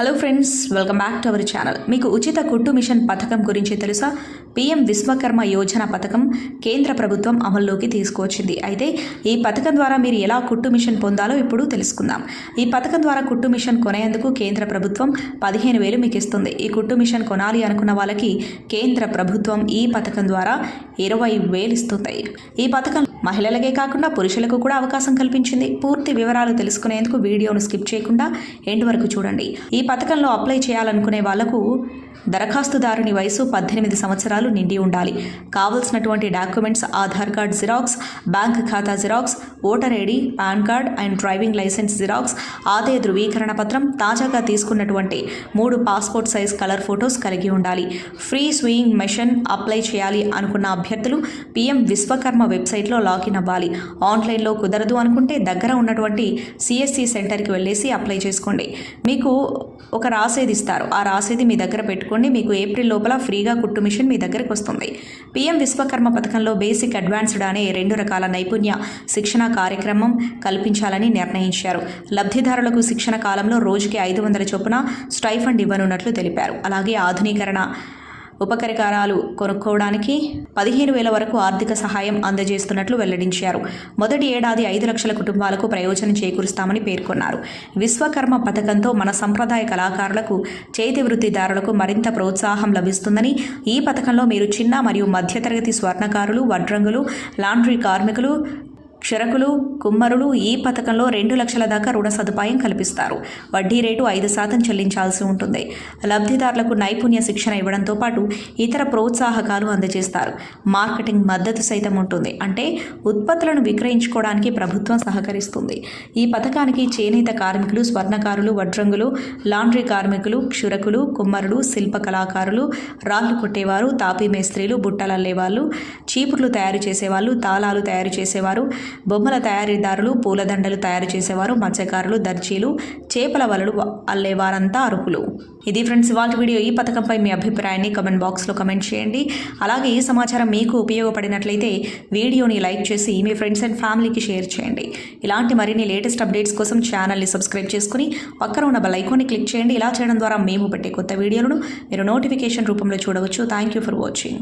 Hello friends welcome back to our channel మీకు ఉచిత కుట్టు మిషన్ పథకం గురించి తెలుసా? పీఎం విశ్వకర్మ యోజన పథకం కేంద్ర ప్రభుత్వం అమల్లోకి తీసుకువచ్చింది. అయితే ఈ పథకం ద్వారా మీరు ఎలా కుట్టు మిషన్ పొందాలో ఇప్పుడు తెలుసుకుందాం. ఈ పథకం ద్వారా కుట్టు మిషన్ కొనేందుకు కేంద్ర ప్రభుత్వం పదిహేను వేలు మీకు ఇస్తుంది ఈ కుట్టు మిషన్ కొనాలి అనుకున్న వాళ్ళకి కేంద్ర ప్రభుత్వం ఈ పథకం ద్వారా ఇరవై వేలు ఇస్తుంది. ఈ పథకం మహిళలకే కాకుండా పురుషులకు కూడా అవకాశం కల్పించింది. పూర్తి వివరాలు తెలుసుకునేందుకు వీడియోను స్కిప్ చేయకుండా ఎండ్ వరకు చూడండి. ఈ పథకంలో అప్లై చేయాలనుకునే వాళ్ళకు దరఖాస్తుదారుని వయసు పద్దెనిమిది సంవత్సరాలు నిండి ఉండాలి. కావలసినటువంటి documents Aadhaar card xerox bank ఖాతా xerox voter ID PAN card and driving licence xerox ఆదాయ ధృవీకరణ పత్రం తాజాగా తీసుకున్నటువంటి మూడు పాస్పోర్ట్ సైజ్ కలర్ ఫొటోస్ కలిగి ఉండాలి. ఫ్రీ స్వింగ్ మెషిన్ అప్లై చేయాలి అనుకున్న అభ్యర్థులు పీఎం విశ్వకర్మ వెబ్సైట్లో లాగిన్ అవ్వాలి. ఆన్లైన్లో కుదరదు అనుకుంటే దగ్గర ఉన్నటువంటి సిఎస్సి సెంటర్కి వెళ్ళేసి అప్లై చేసుకోండి. మీకు ఒక రాసేది ఇస్తారు. ఆ రాసేది మీ దగ్గర పెట్టుకోండి. మీకు ఏప్రిల్ లోపల ఫ్రీగా కుట్టు మిషన్ మీ దగ్గరకు వస్తుంది. పీఎం విశ్వకర్మ పథకంలో బేసిక్ అడ్వాన్స్డ్ అనే రెండు రకాల నైపుణ్య శిక్షణ కార్యక్రమం కల్పించాలని నిర్ణయించారు. లబ్ధిదారులకు శిక్షణ కాలంలో రోజుకి ఐదు వందల చొప్పున స్టైఫండ్ ఇవ్వనున్నట్లు తెలిపారు. అలాగే ఆధునీకరణ ఉపకరికారాలు కొనుక్కోవడానికి పదిహేను వేల వరకు ఆర్థిక సహాయం అందజేస్తున్నట్లు వెల్లడించారు. మొదటి ఏడాది ఐదు లక్షల కుటుంబాలకు ప్రయోజనం చేకూరుస్తామని పేర్కొన్నారు. విశ్వకర్మ పథకంతో మన సంప్రదాయ కళాకారులకు చేతి వృత్తిదారులకు మరింత ప్రోత్సాహం లభిస్తుందని ఈ పథకంలో మీరు చిన్న మరియు మధ్యతరగతి స్వర్ణకారులు వడ్రంగులు లాండ్రీ కార్మికులు క్షరకులు కుమ్మరులు ఈ పథకంలో రెండు లక్షల దాకా రుణ సదుపాయం కల్పిస్తారు. వడ్డీ రేటు ఐదు శాతం చెల్లించాల్సి ఉంటుంది. లబ్ధిదారులకు నైపుణ్య శిక్షణ ఇవ్వడంతో పాటు ఇతర ప్రోత్సాహకాలు అందజేస్తారు. మార్కెటింగ్ మద్దతు సైతం ఉంటుంది. అంటే ఉత్పత్తులను విక్రయించుకోవడానికి ప్రభుత్వం సహకరిస్తుంది. ఈ పథకానికి చేనేత కార్మికులు స్వర్ణకారులు వడ్రంగులు లాండ్రీ కార్మికులు క్షురకులు కుమ్మరులు శిల్ప కళాకారులు రాళ్ళు కొట్టేవారు తాపీ మేస్త్రీలు బుట్టలల్లేవాళ్ళు చీపుర్లు తయారు చేసేవాళ్ళు తాళాలు తయారు చేసేవారు బొమ్మల తయారీదారులు పూలదండలు తయారు చేసేవారు మత్స్యకారులు దర్జీలు చేపల వలలు అల్లేవారంతా అర్హులు. ఇది ఫ్రెండ్స్ ఇవాళ వీడియో. ఈ పథకంపై మీ అభిప్రాయాన్ని కమెంట్ బాక్స్లో కమెంట్ చేయండి. అలాగే ఈ సమాచారం మీకు ఉపయోగపడినట్లయితే వీడియోని లైక్ చేసి మీ ఫ్రెండ్స్ అండ్ ఫ్యామిలీకి షేర్ చేయండి. ఇలాంటి మరిన్ని లేటెస్ట్ అప్డేట్స్ కోసం ఛానల్ని సబ్స్క్రైబ్ చేసుకుని పక్కన ఉన్న బెల్ ఐకాన్ని క్లిక్ చేయండి. ఇలా చేయడం ద్వారా మేము పెట్టే కొత్త వీడియోలను మీరు నోటిఫికేషన్ రూపంలో చూడవచ్చు. Thank you for watching.